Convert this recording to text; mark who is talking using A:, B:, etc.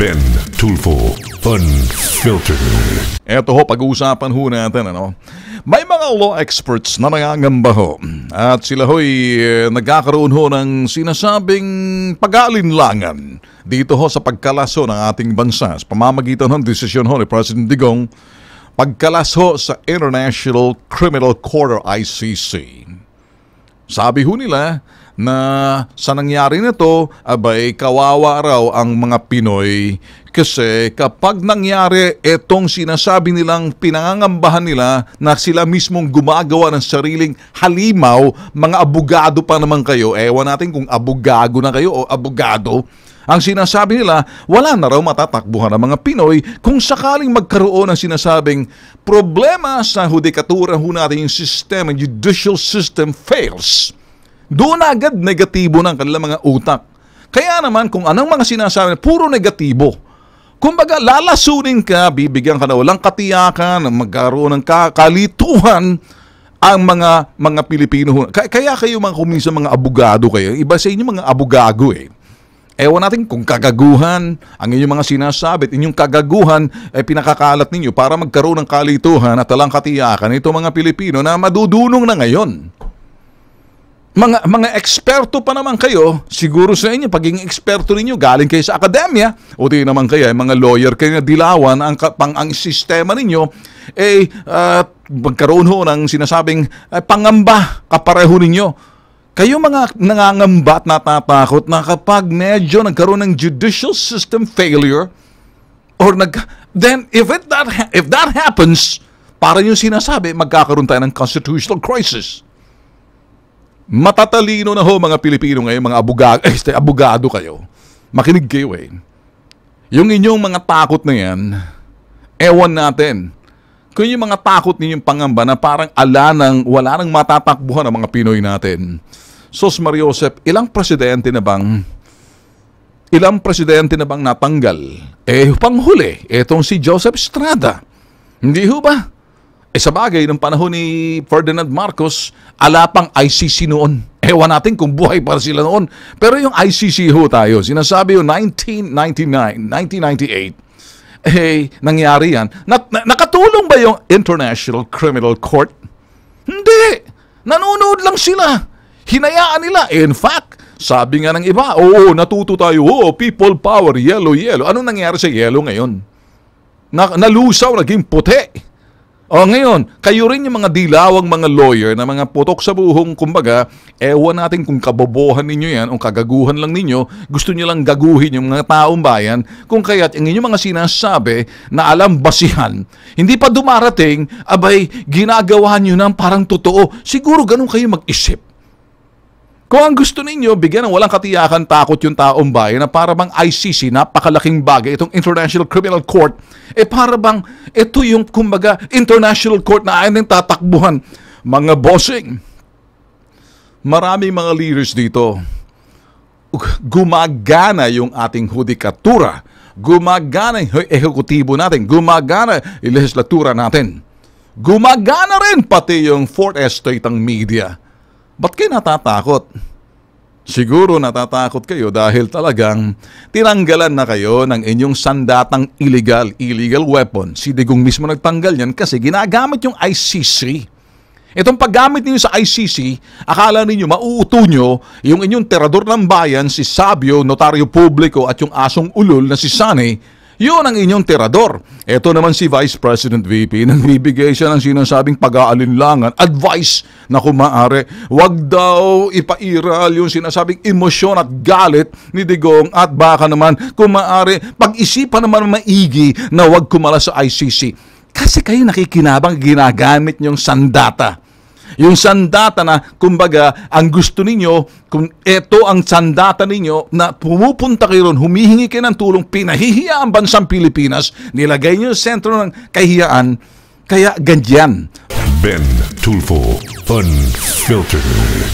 A: Ben Tulfo Unfiltered.
B: Eto ho, pag-uusapan ho natin, ano? May mga law experts na nangangamba ho. At sila ho'y eh, nagkakaroon ho ng sinasabing pag-aalinlangan dito ho sa pagkalaso ng ating bansa sa pamamagitan ng desisyon ho ni President Digong pagkalas ho sa International Criminal Court or ICC. Sabi ho nila na sa nangyari nito, abay kawawa raw ang mga Pinoy kasi kapag nangyari itong sinasabi nilang pinangangambahan nila na sila mismong gumagawa ng sariling halimaw, mga abogado pa naman kayo, ewan natin kung abogago na kayo o abogado, ang sinasabi nila, wala na raw matatakbuhan ng mga Pinoy kung sakaling magkaroon ng sinasabing problema sa hudikatura ho natin yung system, yung judicial system fails. Doon agad negatibo ng kanilang mga utak. Kaya naman kung anong mga sinasabi, puro negatibo. Kumbaga, lalasunin ka, bibigyan ka na walang katiyakan, magkaroon ng kalituhan ang mga mga Pilipino. Kaya kayo mga kumisa mga abogado kayo, iba sa inyo mga abogago eh. Ewan natin kung kagaguhan ang inyong mga sinasabi inyong kagaguhan ay pinakakalat ninyo para magkaroon ng kalituhan at talang katiyakan ito mga Pilipino na madudunong na ngayon mga mga eksperto pa naman kayo, siguro sa inyo, pagiging eksperto ninyo, galing kayo sa akademya, o di naman kayo, mga lawyer kayo na dilawan, ang, pang, ang sistema ninyo, eh, uh, magkaroon ho ng sinasabing uh, pangamba kapareho ninyo. Kayo mga nangangamba at natatakot na kapag medyo nagkaroon ng judicial system failure, or nag, then if, it that, if that happens, para yung sinasabi, magkakaroon tayo ng constitutional crisis. Matatalino na ho mga Pilipino ngayon, mga abogado, eh, abogado kayo. Makinig kayo eh. Yung inyong mga takot na yan, ewan natin. Kung yung mga takot ninyong pangamba na parang ala nang, wala nang matatakbuhan ng mga Pinoy natin. Sos Mariosep, ilang presidente na bang ilang presidente na bang natanggal? Eh, panghuli, etong si Joseph Estrada. Hindi ho ba? Eh sa bagay, ng panahon ni Ferdinand Marcos, ala pang ICC noon. Ewan natin kung buhay pa sila noon. Pero yung ICC ho tayo, sinasabi yung 1999, 1998, eh, nangyari yan. Na, na, nakatulong ba yung International Criminal Court? Hindi! Nanonood lang sila. Hinayaan nila. In fact, sabi nga ng iba, oo, natuto tayo, oo, people power, yellow, yellow. Anong nangyari sa yellow ngayon? Na, nalusaw, naging puti. O ngayon, kayo rin yung mga dilawang mga lawyer na mga putok sa buhong, kumbaga, ewan natin kung kabobohan ninyo yan o kagaguhan lang ninyo, gusto nyo lang gaguhin yung mga taong bayan, kung kaya't ang inyong mga sinasabi na alam basihan, hindi pa dumarating, abay, ginagawa nyo ng parang totoo. Siguro ganun kayo mag-isip. Kung ang gusto ninyo, bigyan ng walang katiyakan takot yung taong bayan na para bang ICC, napakalaking bagay, itong International Criminal Court, eh para bang ito yung kumbaga International Court na ayaw tatakbuhan. Mga bossing, maraming mga leaders dito, gumagana yung ating hudikatura, gumagana yung ehekutibo natin, gumagana yung legislatura natin. Gumagana rin pati yung fourth estate ang media Ba't kayo natatakot? Siguro natatakot kayo dahil talagang tinanggalan na kayo ng inyong sandatang illegal, illegal weapon. Si Digong mismo nagtanggal yan kasi ginagamit yung ICC. Itong paggamit niyo sa ICC, akala ninyo mauuto nyo yung inyong terador ng bayan, si Sabio, notaryo publiko at yung asong ulol na si Sane, yun ang inyong tirador. Ito naman si Vice President VP, nagbibigay siya ng sinasabing pag-aalinlangan, advice. Na kung maaari, wag daw ipairal yung sinasabing emosyon at galit ni Digong. At baka naman kung maaari, pag-isipan naman maigi na wag kumala sa ICC. Kasi kayo nakikinabang ginagamit niyong sandata yung sandata na, kumbaga, ang gusto ninyo, kung ito ang sandata ninyo, na pumupunta kayo ron, humihingi kayo ng tulong, pinahihiya ang bansang Pilipinas, nilagay nyo sa sentro ng kahiyaan, kaya ganyan.
A: Ben Tulfo Unfiltered.